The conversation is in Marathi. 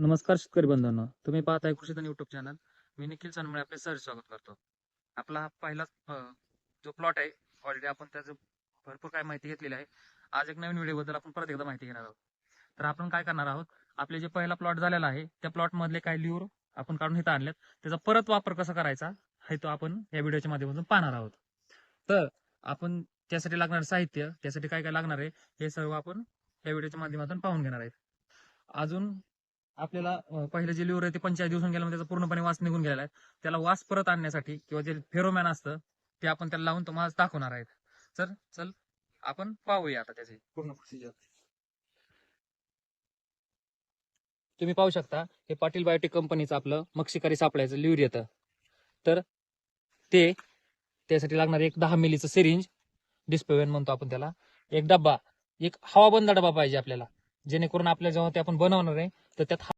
नमस्कार शेतकरी बंधूंनो. तुम्ही पाहताय कृषीधन युट्यूब चॅनल मी निखिल चनमळे आपले सर स्वागत करतो. आपला हा पहिला जो प्लॉट आहे ऑलरेडी आपण त्याचं भरपूर काय माहिती घेतलेली आहे. आज एक नवीन व्हिडिओबद्दल आपण परत एकदा माहिती घेणार आहोत. तर आपण काय करणार आहोत आपले जे पहिला प्लॉट झालेला आहे त्या प्लॉट मधले काही लिव्हर आपण काढून इथं आणलेत. त्याचा परत वापर कसा करायचा हे तो आपण या व्हिडिओच्या माध्यमातून पाहणार आहोत. तर आपण त्यासाठी लागणार साहित्य त्यासाठी काय काय लागणार आहे हे सर्व आपण या व्हिडिओच्या माध्यमातून पाहून घेणार आहे अजून आपल्याला पहिलं जे लिव्हर आहे ते पंचेचाळीस दिवसून गेल्यामुळे त्याचा पूर्णपणे वास निघून गेलेला आहे. त्याला वास परत आणण्यासाठी किंवा जे फेरोमॅन असतं ते आपण त्याला लावून तुम्हाला दाखवणार आहेत. तर चल आपण पाहूया आता त्याची. पूर्ण प्रोसिजर तुम्ही पाहू शकता हे पाटील बायोटेक कंपनीचं आपलं मक्षिकारी सापळ्याचं लिव्हर येतं. तर ते त्यासाठी लागणार एक दहा मिलीचं सिरिंज डिस्पेवेन म्हणतो आपण त्याला. एक डब्बा एक हवाबंद डबा पाहिजे आपल्याला. जेणेकरून आपल्या जेव्हा ते आपण बनवणार आहे तर त्यात